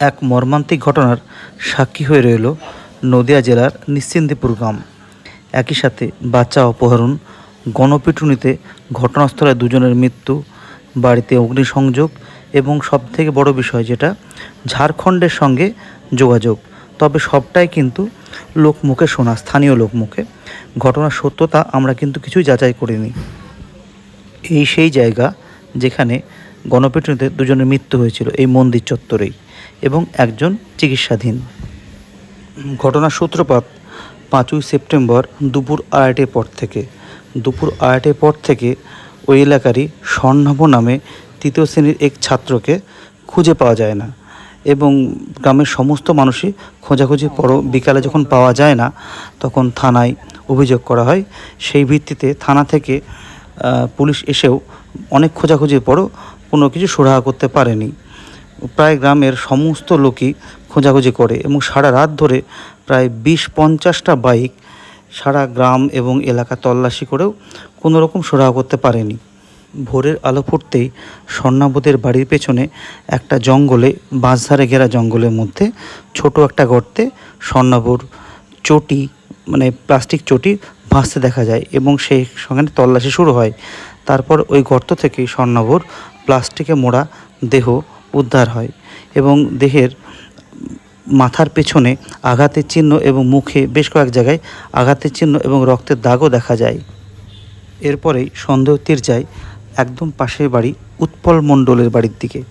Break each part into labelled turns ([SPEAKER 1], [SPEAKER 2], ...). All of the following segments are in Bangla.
[SPEAKER 1] এক মর্মান্তিক ঘটনার সাক্ষী হয়ে রইল নদিয়া জেলার নিশ্চিন্দিপুর গ্রাম। একই সাথে বাচ্চা অপহরণ, গণপিটুনিতে ঘটনাস্থলে দুজনের মৃত্যু, বাড়িতে অগ্নিসংযোগ এবং সবথেকে বড় বিষয় যেটা, ঝাড়খণ্ডের সঙ্গে যোগাযোগ। তবে সবটাই কিন্তু লোকমুখে শোনা, স্থানীয় লোকমুখে। ঘটনার সত্যতা আমরা কিন্তু কিছুই যাচাই করিনি। এই সেই জায়গা যেখানে গণপিটুনিতে দুজনের মৃত্যু হয়েছিল, এই মন্দির চত্বরেই। এবং একজন চিকিৎসাধীন। ঘটনার সূত্রপাত পাঁচই সেপ্টেম্বর দুপুর আড়াইটের পর থেকে। দুপুর আড়াইটের পর থেকে ওই এলাকারই স্বর্ণাভ নামে তৃতীয় শ্রেণির এক ছাত্রকে খুঁজে পাওয়া যায় না এবং গ্রামের সমস্ত মানুষই খোঁজাখুঁজি পর বিকালে যখন পাওয়া যায় না, তখন থানায় অভিযোগ করা হয়। সেই ভিত্তিতে থানা থেকে পুলিশ এসেও অনেক খোঁজাখুঁজির পরও কোনো কিছু সুরাহা করতে পারেনি। প্রায় গ্রামের সমস্ত লোকই খোঁজাখুঁজি করে এবং সারা রাত ধরে প্রায় বিশ পঞ্চাশটা বাইক সারা গ্রাম এবং এলাকা তল্লাশি করেও কোনো রকম সুরাহা করতে পারেনি। ভোরের আলো ফুটতেই স্বর্ণাবতের বাড়ির পেছনে একটা জঙ্গলে, বাঁশধারে ঘেরা জঙ্গলের মধ্যে ছোট একটা গর্তে স্বর্ণাবর চটি মানে প্লাস্টিক চটি ভাসতে দেখা যায় এবং সেই সঙ্গে তল্লাশি শুরু হয়। তারপর ওই গর্ত থেকেই স্বর্ণাবর প্লাস্টিকে মোড়া দেহ উদ্ধার হয় এবং দেহের মাথার পেছনে আঘাতের চিহ্ন এবং মুখে বেশ কয়েক জায়গায় আঘাতের চিহ্ন এবং রক্তের দাগও দেখা যায়। এরপরেই সন্দেহ তীর যায় একদম পাশের বাড়ি উৎপল মণ্ডলের বাড়ির দিকে।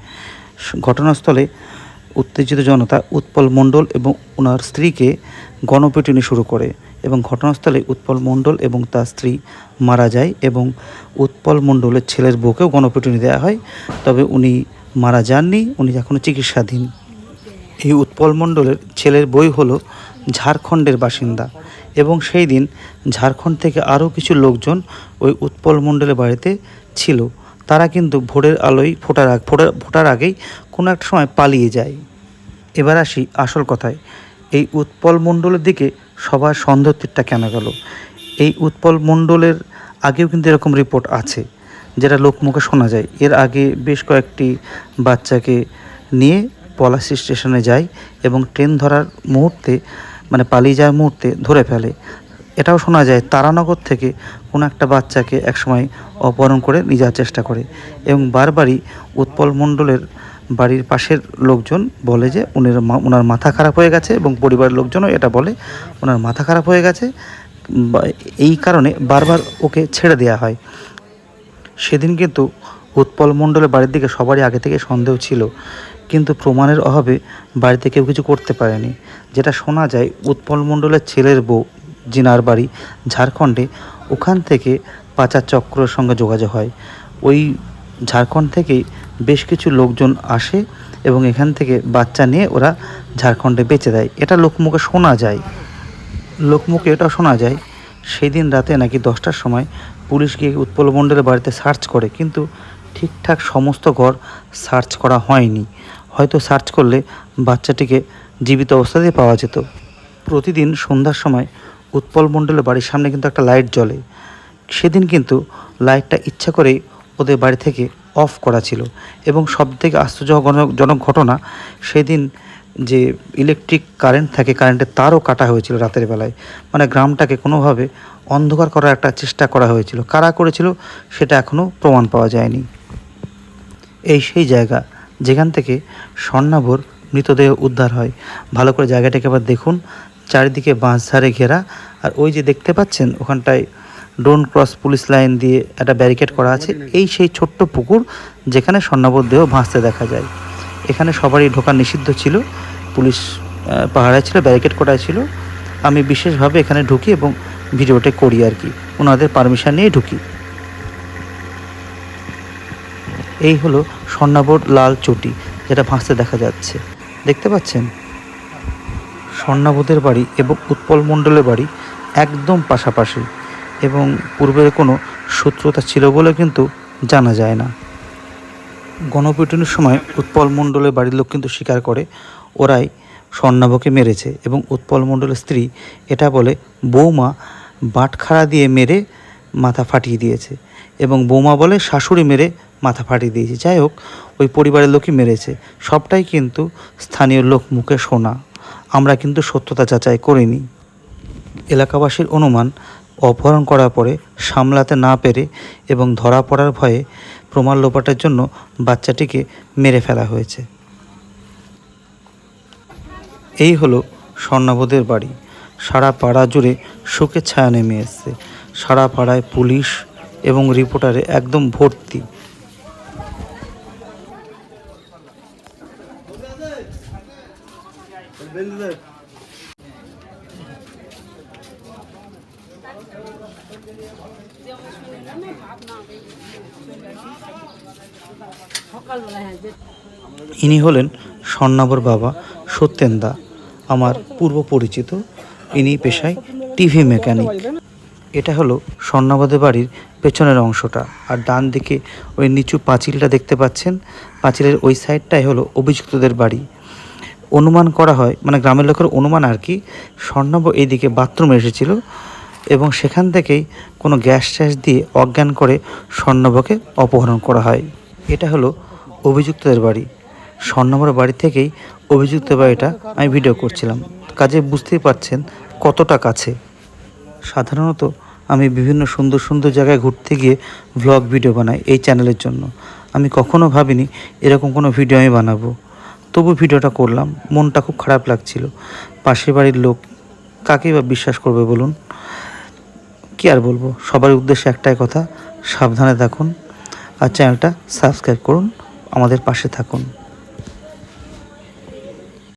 [SPEAKER 1] ঘটনাস্থলে উত্তেজিত জনতা উৎপল মণ্ডল এবং ওনার স্ত্রীকে গণপিটুনি শুরু করে এবং ঘটনাস্থলে উৎপল মণ্ডল এবং তার স্ত্রী মারা যায় এবং উৎপল মণ্ডলের ছেলের বউকেও গণপিটুনি দেওয়া হয়। তবে উনি মারা যাননি, উনি এখনও চিকিৎসাধীন। এই উৎপল মণ্ডলের ছেলের বই হলো ঝাড়খণ্ডের বাসিন্দা এবং সেই দিন ঝাড়খণ্ড থেকে আরও কিছু লোকজন ওই উৎপল মণ্ডলের বাড়িতে ছিল। তারা কিন্তু ভোরের আলোয় ফোটার ফোটার ফোটার আগেই কোনো একটা সময় পালিয়ে যায়। এবার আসি আসল কথায়। এই উৎপল মণ্ডলের দিকে সবার সন্দেহ তীরটা কেন গেল? এই উৎপল মণ্ডলের আগেও কিন্তু এরকম রিপোর্ট আছে। যেটা লোকমুখে শোনা যায়। এর আগে বেশ কয়েকটি বাচ্চাকে নিয়ে পলাশি স্টেশনে যায় এবং ট্রেন ধরার মুহূর্তে মানে পালিয়ে যাওয়ার মুহূর্তে ধরে ফেলে। এটাও শোনা যায়, তারানগর থেকে কোনো একটা বাচ্চাকে একসময় অপহরণ করে নিয়ে যাওয়ার চেষ্টা করে এবং বারবারই উৎপল মণ্ডলের বাড়ির পাশের লোকজন বলে যে, উনির ওনার মাথা খারাপ হয়ে গেছে এবং পরিবারের লোকজনও এটা বলে ওনার মাথা খারাপ হয়ে গেছে। এই কারণে বারবার ওকে ছেড়ে দেওয়া হয়। সেদিন কিন্তু উৎপল মণ্ডলের বাড়ির দিকে সবারই আগে থেকে সন্দেহ ছিল। কিন্তু প্রমাণের অভাবে বাড়িতে কেউ কিছু করতে পারেনি। যেটা শোনা যায়, উৎপল মণ্ডলের ছেলের বউ, জিনার বাড়ি, ঝাড়খণ্ডে ওখান থেকে পাচার চক্রের সঙ্গে যোগাযোগ হয়। ওই ঝাড়খণ্ড থেকেই বেশ কিছু লোকজন আসে এবং এখান থেকে বাচ্চা নিয়ে ওরা ঝাড়খণ্ডে বেঁচে দেয়। এটা লোকমুখে শোনা যায়। লোকমুখে এটা শোনা যায় সেই দিন রাতে নাকি দশটার সময় পুলিশ গিয়ে উৎপল মণ্ডলের বাড়িতে সার্চ করে, কিন্তু ঠিকঠাক সমস্ত ঘর সার্চ করা হয়নি। হয়তো সার্চ করলে বাচ্চাটিকে জীবিত অবস্থাতেই পাওয়া যেত। প্রতিদিন সন্ধ্যার সময় উৎপল মণ্ডলের বাড়ির সামনে কিন্তু একটা লাইট জ্বলে। সেদিন কিন্তু লাইটটা ইচ্ছা করেই ওদের বাড়ি থেকে অফ করা ছিল। এবং সব থেকে আশ্চর্যজনক ঘটনা, সেদিন যে ইলেকট্রিক কারেন্ট থাকে কারেন্টের তারও কাটা হয়েছিল রাতের বেলায়। মানে গ্রামটাকে কোনোভাবে অন্ধকার করার একটা চেষ্টা করা হয়েছিল। কারা করেছিল সেটা এখনও প্রমাণ পাওয়া যায়নি। এই সেই জায়গা যেখান থেকে স্বর্ণাভর মৃতদেহ উদ্ধার হয়। ভালো করে জায়গাটাকে আবার দেখুন। চারিদিকে বাঁশঝাড়ে ঘেরা। আর ওই যে দেখতে পাচ্ছেন, ওখানটায় ডোন ক্রস পুলিশ লাইন দিয়ে একটা ব্যারিকেড করা আছে। এই সেই ছোট্ট পুকুর যেখানে স্বর্ণাভর দেহ ভাসতে দেখা যায়। এখানে সবারই ঢোকা নিষিদ্ধ ছিল। পুলিশ আহ, পাহারায় ছিল ব্যারিকেড করা ছিল। আমি বিশেষভাবে এখানে ঢুকি এবং ভিডিওটা করি আর কি। ওনাদের পারমিশন নিয়ে ঢুকি। এই হলো স্বর্ণাবর লাল চটি যেটা ভাসতে দেখা যাচ্ছে। দেখতে পাচ্ছেন? স্বর্ণাবোধের বাড়ি এবং উৎপল মণ্ডলের বাড়ি একদম পাশাপাশি এবং পূর্বের কোনো শত্রুতা ছিল বলে কিন্তু জানা যায় না। গণপিটুনির সময় উৎপল মণ্ডলের বাড়ির লোক কিন্তু স্বীকার করে, ওরাই স্বর্ণাভকে মেরেছে এবং উৎপল মণ্ডলের স্ত্রী এটা বলে, বৌমা বাটখারা দিয়ে মেরে মাথা ফাটিয়ে দিয়েছে এবং বৌমা বলে, শাশুড়ি মেরে মাথা ফাটিয়ে দিয়েছে। যাই হোক, ওই পরিবারের লোকই মেরেছে। সবটাই কিন্তু স্থানীয় লোক মুখে শোনা। আমরা কিন্তু সত্যতা যাচাই করিনি। এলাকাবাসীর অনুমান, অপহরণ করার পরে সামলাতে না পেরে এবং ধরা পড়ার ভয়ে প্রমাণ লোপাটের জন্য বাচ্চাটিকে মেরে ফেলা হয়েছে। এই হলো স্বর্ণাবদের বাড়ি। সারা পাড়া জুড়ে শোকের ছায়া নেমে এসছে। সারা পাড়ায় পুলিশ এবং রিপোর্টারে একদম ভর্তি। ইনি হলেন স্বর্ণাবর বাবা সত্যেন দা আমার পূর্ব পরিচিত ইনি পেশায় টিভি মেকানিক। এটা হলো স্বর্ণাবদের বাড়ির পেছনের অংশটা। আর ডান দিকে ওই নিচু পাঁচিলটা দেখতে পাচ্ছেন। পাঁচিলের ওই সাইডটাই হলো অভিযুক্তদের বাড়ি। অনুমান করা হয় মানে গ্রামের লোকের অনুমান আর কি স্বর্ণাব এইদিকে বাথরুমে এসেছিল। এবং সেখান থেকেই কোনো গ্যাস ট্যাস দিয়ে অজ্ঞান করে স্বর্ণভকে অপহরণ করা হয়। এটা হলো অভিযুক্তদের বাড়ি। স্বর্ণবর বাড়ি থেকেই অভিযুক্ত বাড়িটা আমি ভিডিও করছিলাম। কাজে বুঝতেই পারছেন কতটা কাছে। সাধারণত আমি বিভিন্ন সুন্দর সুন্দর জায়গায় ঘুরতে গিয়ে ভ্লগ ভিডিও বানাই এই চ্যানেলের জন্য। আমি কখনো ভাবিনি এরকম কোনো ভিডিও আমি বানাবো। তবু ভিডিওটা করলাম। মনটা খুব খারাপ লাগছিল। পাশের বাড়ির লোক কাকেই বা বিশ্বাস করবে বলুন? কি আর বলব? সবার উদ্দেশ্যে একটাই কথা, সাবধানে থাকুন আর চ্যানেলটা সাবস্ক্রাইব করুন, আমাদের পাশে থাকুন।